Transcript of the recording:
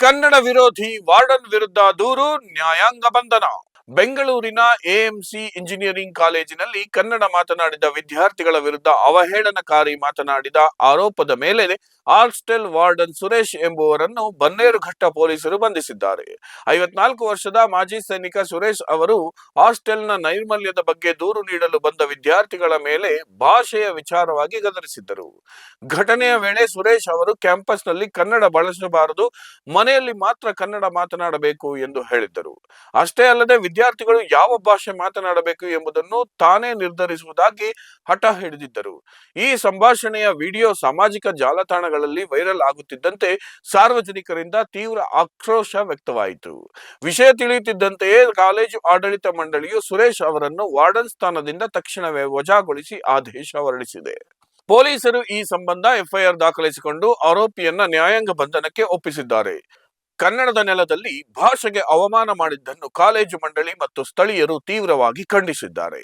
ಕನ್ನಡ ವಿರೋಧಿ ವಾರ್ಡನ್ ವಿರುದ್ಧ ದೂರು ನ್ಯಾಯಾಂಗ ಬಂಧನ. ಬೆಂಗಳೂರಿನ ಎಎಂಸಿ ಇಂಜಿನಿಯರಿಂಗ್ ಕಾಲೇಜಿನಲ್ಲಿ ಕನ್ನಡ ಮಾತನಾಡಿದ ವಿದ್ಯಾರ್ಥಿಗಳ ವಿರುದ್ಧ ಅವಹೇಳನಕಾರಿ ಮಾತನಾಡಿದ ಆರೋಪದ ಮೇಲೆ ಆರ್ಸ್ಟೆಲ್ ವಾರ್ಡನ್ ಸುರೇಶ್ ಎಂಬುವರನ್ನು ಬನ್ನೇರುಘಟ್ಟ ಪೊಲೀಸರು ಬಂಧಿಸಿದ್ದಾರೆ. ಐವತ್ನಾಲ್ಕು ವರ್ಷದ ಮಾಜಿ ಸೈನಿಕ ಸುರೇಶ್ ಅವರು ಹಾಸ್ಟೆಲ್ನ ನೈರ್ಮಲ್ಯದ ಬಗ್ಗೆ ದೂರು ನೀಡಲು ಬಂದ ವಿದ್ಯಾರ್ಥಿಗಳ ಮೇಲೆ ಭಾಷೆಯ ವಿಚಾರವಾಗಿ ಗದರಿಸಿದ್ದರು. ಘಟನೆಯ ವೇಳೆ ಸುರೇಶ್ ಅವರು ಕ್ಯಾಂಪಸ್ನಲ್ಲಿ ಕನ್ನಡ ಬಳಸಬಾರದು, ಮನೆಯಲ್ಲಿ ಮಾತ್ರ ಕನ್ನಡ ಮಾತನಾಡಬೇಕು ಎಂದು ಹೇಳಿದ್ದರು. ಅಷ್ಟೇ ಅಲ್ಲದೆ ವಿದ್ಯಾರ್ಥಿಗಳು ಯಾವ ಭಾಷೆ ಮಾತನಾಡಬೇಕು ಎಂಬುದನ್ನು ತಾನೇ ನಿರ್ಧರಿಸುವುದಾಗಿ ಹಠ ಹಿಡಿದಿದ್ದರು. ಈ ಸಂಭಾಷಣೆಯ ವಿಡಿಯೋ ಸಾಮಾಜಿಕ ಜಾಲತಾಣಗಳಲ್ಲಿ ವೈರಲ್ ಆಗುತ್ತಿದ್ದಂತೆ ಸಾರ್ವಜನಿಕರಿಂದ ತೀವ್ರ ಆಕ್ರೋಶ ವ್ಯಕ್ತವಾಯಿತು. ವಿಷಯ ತಿಳಿಯುತ್ತಿದ್ದಂತೆಯೇ ಕಾಲೇಜು ಆಡಳಿತ ಮಂಡಳಿಯು ಸುರೇಶ್ ಅವರನ್ನು ವಾರ್ಡನ್ ಸ್ಥಾನದಿಂದ ತಕ್ಷಣವೇ ವಜಾಗೊಳಿಸಿ ಆದೇಶ ಹೊರಡಿಸಿದೆ. ಪೊಲೀಸರು ಈ ಸಂಬಂಧ ಎಫ್ಐಆರ್ ದಾಖಲಿಸಿಕೊಂಡು ಆರೋಪಿಯನ್ನ ನ್ಯಾಯಾಂಗ ಬಂಧನಕ್ಕೆ ಒಪ್ಪಿಸಿದ್ದಾರೆ. ಕನ್ನಡದ ನೆಲದಲ್ಲಿ ಭಾಷೆಗೆ ಅವಮಾನ ಮಾಡಿದ್ದನ್ನು ಕಾಲೇಜು ಮಂಡಳಿ ಮತ್ತು ಸ್ಥಳೀಯರು ತೀವ್ರವಾಗಿ ಖಂಡಿಸಿದ್ದಾರೆ.